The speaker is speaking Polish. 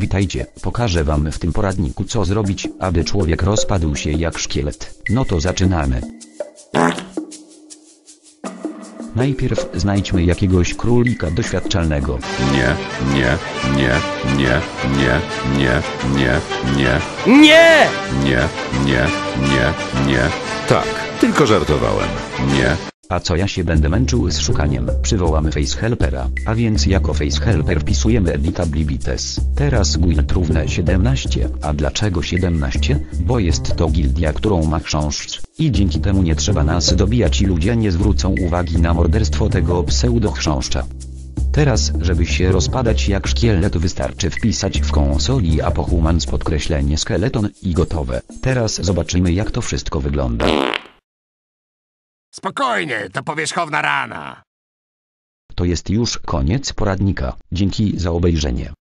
Witajcie, pokażę wam w tym poradniku co zrobić, aby człowiek rozpadł się jak szkielet. No to zaczynamy. Najpierw znajdźmy jakiegoś królika doświadczalnego. Nie, nie, nie, nie, nie, nie, nie, nie, Nie! nie, nie, nie, nie. Tak, tylko żartowałem. Nie. A co ja się będę męczył z szukaniem? Przywołamy facehelpera, a więc jako facehelper wpisujemy editablibites. Teraz guild równe 17, a dlaczego 17? Bo jest to gildia, którą ma chrząszcz. I dzięki temu nie trzeba nas dobijać i ludzie nie zwrócą uwagi na morderstwo tego pseudo-chrząszcza. Teraz, żeby się rozpadać jak szkielet wystarczy wpisać w konsoli apohumans podkreślenie skeleton i gotowe. Teraz zobaczymy jak to wszystko wygląda. Spokojnie, to powierzchowna rana. To jest już koniec poradnika. Dzięki za obejrzenie.